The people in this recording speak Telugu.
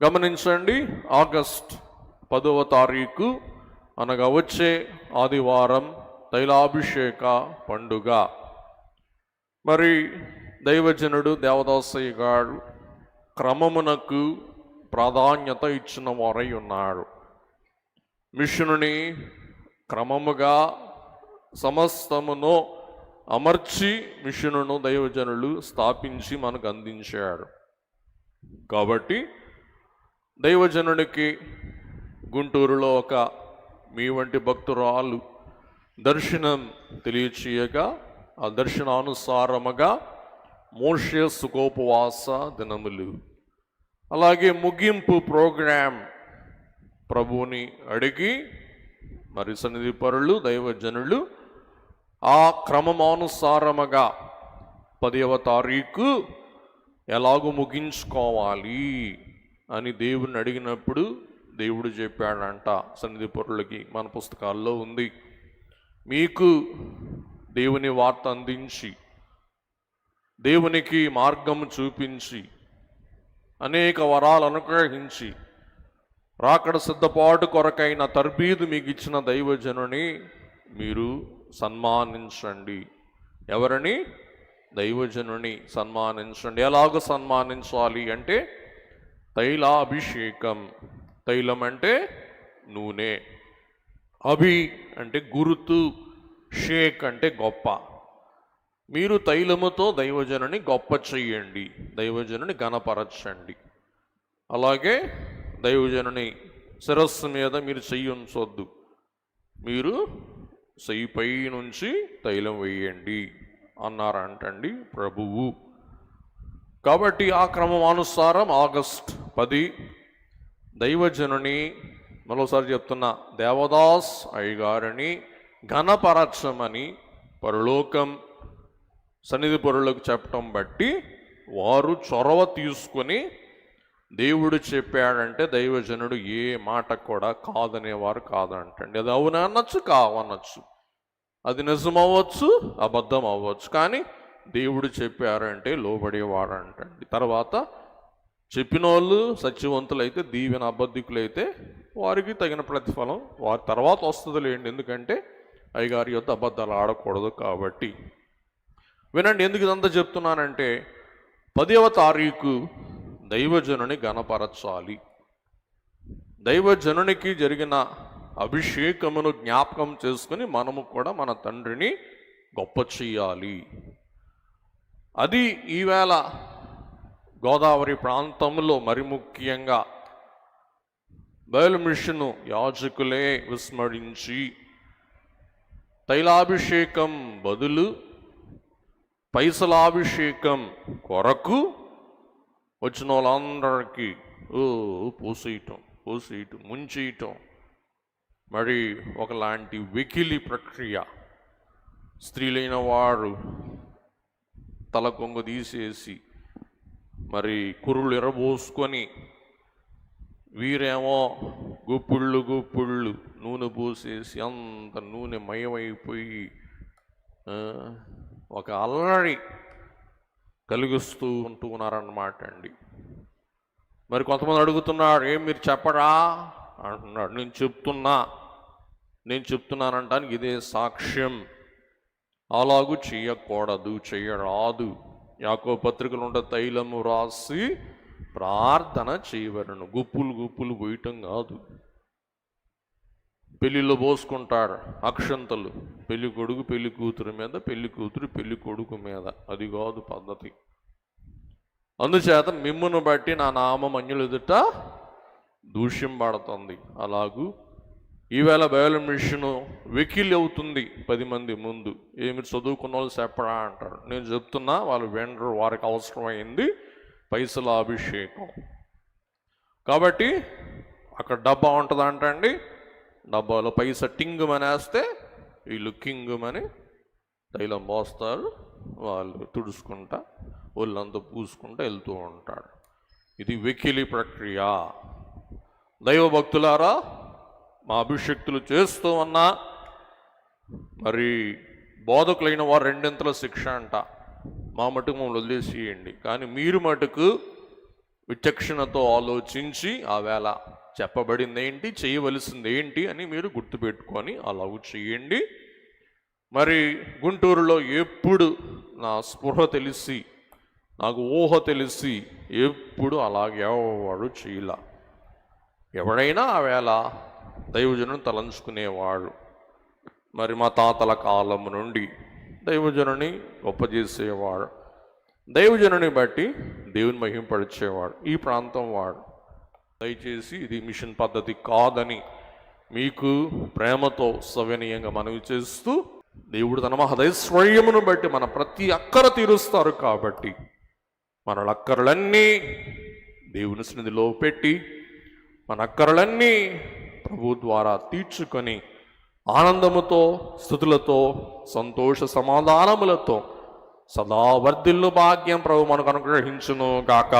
గమనించండి ఆగస్ట్ పదవ తారీఖు అనగా వచ్చే ఆదివారం తైలాభిషేక పండుగ. మరి దైవజనుడు దేవదాసయ్య గారు క్రమమునకు ప్రాధాన్యత ఇచ్చిన వారై ఉన్నాడు మిషనుని క్రమముగా సమస్తమును అమర్చి మిషనును దైవజనులు స్థాపించి మనకు అందించాడు కాబట్టి దైవజనునికి గుంటూరులో ఒక మీ వంటి భక్తురాలు దర్శనం తెలియచేయగా ఆ దర్శనానుసారముగా మోషే సుఖోపవాస దినములు. అలాగే ముగింపు ప్రోగ్రాం ప్రభువుని అడిగి మరి సన్నిధి పరులు దైవజనులు ఆ క్రమమానుసారముగా పదవ తారీఖు ఎలాగు ముగించుకోవాలి? అని దేవుణ్ణి అడిగినప్పుడు దేవుడు చెప్పాడంట. సన్నిధి పొరులకి మన పుస్తకాల్లో ఉంది. మీకు దేవుని వార్త అందించి దేవునికి మార్గం చూపించి అనేక వరాలు అనుగ్రహించి రాకడ సిద్ధపాటు కొరకైన తర్బీదు మీకు ఇచ్చిన దైవజనుని మీరు సన్మానించండి. ఎవరిని? దైవజనుని సన్మానించండి. ఎలాగ సన్మానించాలి అంటే తైలాభిషేకం. తైలం అంటే నూనె. అభి అంటే గురుతు. షేక్ అంటే గొప్ప. మీరు తైలముతో దైవజనుని గొప్ప చెయ్యండి. దైవజనుని గణపరచండి. అలాగే దైవజనుని శిరస్సు మీద మీరు చెయ్యి ఉంచొద్దు మీరు చెయ్యిపై నుంచి తైలం వేయండి అన్నారంటండి ప్రభువు. కాబట్టి ఆ క్రమమానుసారం ఆగస్ట్ పది దైవజనుని మరోసారి చెప్తున్నా దేవదాస్ అయ్యగారిని ఘనపరచమని పరలోకం సన్నిధి పరులకు చెప్పటం బట్టి వారు చొరవ తీసుకొని దేవుడు చెప్పాడంటే దైవజనుడు ఏ మాట కూడా కాదనేవారు కాదంటండి. అది అవునా అనొచ్చు కావనొచ్చు. అది నిజం అవ్వచ్చు అబద్ధం అవ్వచ్చు కానీ దేవుడు చెప్పారంటే లోబడేవాడు అంటండి తర్వాత చెప్పిన వాళ్ళు సత్యవంతులైతే దీవెన అబద్ధికులైతే వారికి తగిన ప్రతిఫలం వారి తర్వాత వస్తుంది లేండి ఎందుకంటే అయ్యగారి యొక్క అబద్ధాలు ఆడకూడదు కాబట్టి. వినండి ఎందుకు ఇదంతా చెప్తున్నానంటే పదవ తారీఖు దైవజనుని గణపరచాలి. దైవజనునికి జరిగిన అభిషేకమును జ్ఞాపకం చేసుకుని మనము కూడా మన తండ్రిని గొప్ప చెయ్యాలి అది ఈవేళ గోదావరి ప్రాంతంలో మరి ముఖ్యంగా బయలు మిషను యాజకులే విస్మరించి తైలాభిషేకం బదులు పైసలాభిషేకం కొరకు వచ్చిన వాళ్ళందరికీ ఓ పోసేయటం పోసేయటం ముంచేయటం. మరి ఒకలాంటి వెకిలి ప్రక్రియ స్త్రీలైన వారు తల కొంగు తీసేసి మరి కురులు ఎరబోసుకొని వీరేమో గుప్పుళ్ళు గుప్పుళ్ళు నూనె పోసేసి అంత నూనె మయమైపోయి ఒక అల్లరి కలిగిస్తూ ఉంటూ ఉన్నారన్నమాట అండి. మరి కొంతమంది అడుగుతున్నారు ఏం మీరు చెప్పరా? అంటున్నాడు. నేను చెప్తున్నా నేను చెప్తున్నానంటానికి ఇదే సాక్ష్యం. అలాగూ చేయకూడదు చేయరాదు. యాకో పత్రికలు ఉండే తైలము రాసి ప్రార్థన చేయవలను. గుప్పులు గుప్పులు పోయటం కాదు. పెళ్ళిళ్ళు పోసుకుంటారు అక్షంతలు. పెళ్ళి కొడుకు పెళ్ళి కూతురు మీద పెళ్ళి కూతురు పెళ్ళి కొడుకు మీద. అది కాదు పద్ధతి. అందుచేత మిమ్మును బట్టి నా నామం అన్యులు ఎదుట దూష్యం పడుతుంది అలాగూ ఈవేళ బయలు మిషను వెకిలి అవుతుంది పది మంది ముందు. ఏమి చదువుకున్న వాళ్ళు చెప్పడా అంటారు. నేను చెప్తున్నా వాళ్ళు వెండరు వారికి అవసరమైంది పైసల అభిషేకం. కాబట్టి అక్కడ డబ్బా ఉంటుంది అంటండి డబ్బాలో పైస టింగుమనేస్తే వీళ్ళు కింగుమని తైలం పోస్తారు. వాళ్ళు తుడుచుకుంటా ఒళ్ళంతా పూసుకుంటా వెళ్తూ ఉంటాడు ఇది వెకిలి ప్రక్రియ. దైవ భక్తులారా మా అభిషక్తులు చేస్తూ ఉన్నా మరి బోధకులైన వారు రెండింతల శిక్ష అంట. మా మటుకు మమ్మల్ని వదిలేసేయండి. కానీ మీరు మటుకు విచక్షణతో ఆలోచించి ఆ వేళ చెప్పబడింది ఏంటి చేయవలసింది ఏంటి అని మీరు గుర్తుపెట్టుకొని అలా చేయండి. మరి గుంటూరులో ఎప్పుడు నా స్పృహ తెలిసి నాకు ఊహ తెలిసి ఎప్పుడు అలాగే ఎవడు చేయలా. ఎవడైనా ఆ వేళ దైవజనుని తలంచుకునేవాడు. మరి మా తాతల కాలం నుండి దైవజనుని గొప్ప చేసేవాడు దైవజనుని బట్టి దేవుని మహింపరిచేవాడు. ఈ ప్రాంతం వాడు. దయచేసి ఇది మిషన్ పద్ధతి కాదని మీకు ప్రేమతో సవినీయంగా మనవి చేస్తూ దేవుడు తన మహదైశ్వర్యమును బట్టి మన ప్రతి అక్కర తీరుస్తారు కాబట్టి మన అక్కరలన్నీ దేవుని సన్నిధిలో పెట్టి మన అక్కరలన్నీ ప్రభు ద్వారా తీర్చుకొని ఆనందముతో స్థుతులతో సంతోష సమాధానములతో సదా వర్ధిల్లు భాగ్యం ప్రభు మనకు అనుగ్రహించును గాక.